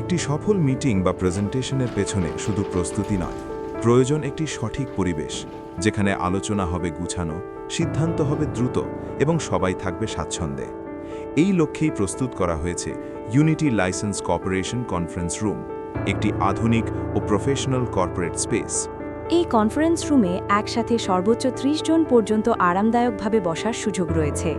একটি সফল মিটিং বা প্রেজেন্টেশনের পেছনে শুধু প্রস্তুতি নয়, প্রয়োজন একটি সঠিক পরিবেশ, যেখানে আলোচনা হবে গুছানো, সিদ্ধান্ত হবে দ্রুত এবং সবাই থাকবে স্বাচ্ছন্দ্যে। এই লক্ষ্যেই প্রস্তুত করা হয়েছে unity licence corporation conference room একটি আধুনিক ও প্রফেশনাল কর্পোরেট স্পেস এই কনফারেন্স রুমে একসাথে সর্বোচ্চ ৩০ জন পর্যন্ত আরামদায়কভাবে বসার সুযোগ রয়েছে।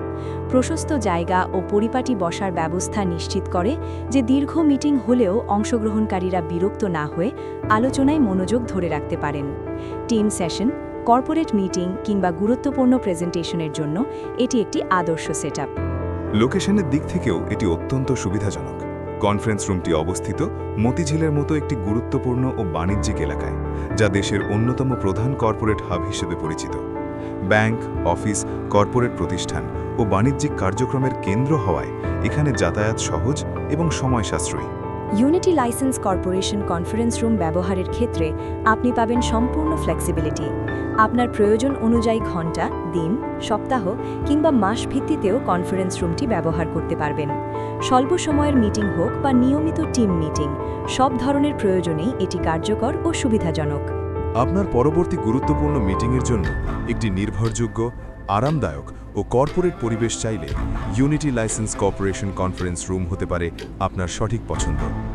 প্রশস্ত জায়গা ও পরিপাটি বসার ব্যবস্থা নিশ্চিত করে যে দীর্ঘ মিটিং হলেও অংশগ্রহণকারীরা বিরক্ত না হয়ে আলোচনায় মনোযোগ ধরে রাখতে পারেন। টিম সেশন, কর্পোরেট মিটিং কিংবা গুরুত্বপূর্ণ প্রেজেন্টেশনের জন্য এটি একটি আদর্শ সেটআপ। লোকেশনের দিক থেকেও এটি অত্যন্ত সুবিধাজনক। কনফারেন্স রুমটি অবস্থিত মতিঝিলের মতো একটি গুরুত্বপূর্ণ ও বাণিজ্যিক এলাকায়, যা দেশের অন্যতম প্রধান কর্পোরেট হাব হিসেবে পরিচিত। ব্যাংক, অফিস, কর্পোরেট প্রতিষ্ঠান ও বাণিজ্যিক কার্যক্রমের কেন্দ্র হওয়ায় এখানে যাতায়াত সহজ এবং সময় সাশ্রয়ী unity licence corporation conference room ব্যবহারের ক্ষেত্রে আপনি পাবেন সম্পূর্ণ ফ্লেক্সিবিলিটি আপনার প্রয়োজন অনুযায়ী ঘণ্টা, দিন, সপ্তাহ কিংবা মাস ভিত্তিতেও কনফারেন্স রুমটি ব্যবহার করতে পারবেন। স্বল্প সময়ের মিটিং হোক বা নিয়মিত টিম মিটিং সব ধরনের প্রয়োজনেই এটি কার্যকর ও সুবিধাজনক। আপনার পরবর্তী গুরুত্বপূর্ণ মিটিংয়ের জন্য একটি নির্ভরযোগ্য আরামদায়ক ও কর্পোরেট পরিবেশ চাইলে unity licence corporation conference room হতে পারে আপনার সঠিক পছন্দ।